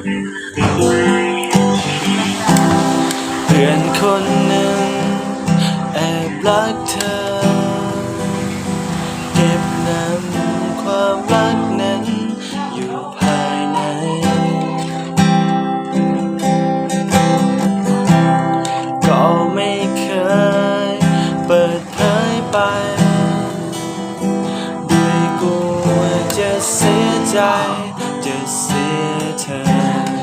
เพื่อนคนหนึ่งแอบรักเธอ เก็บน้ำความรักนั้นอยู่ภายใน ก็ไม่เคยเปิดเผยไป ด้วยกลัวจะเสียใจ จะเ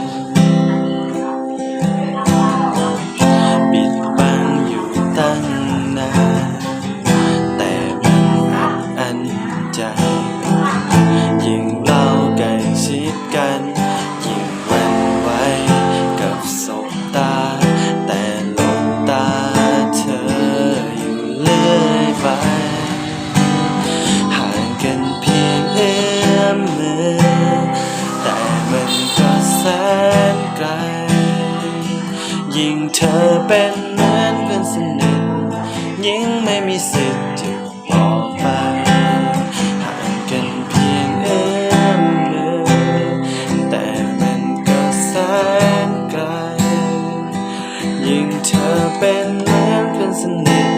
ยิ่งเธอเป็นเหมือนเพื่อนสนิทยิ่งไม่มีสิทธิ์จะบอกไปห่างกันเพียงเอื้อมมือแต่มันก็แสนไกล ยิ่งเธอเป็นเหมือนเพื่อนสนิท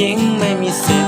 ยิ่งไม่มีสิทธิ์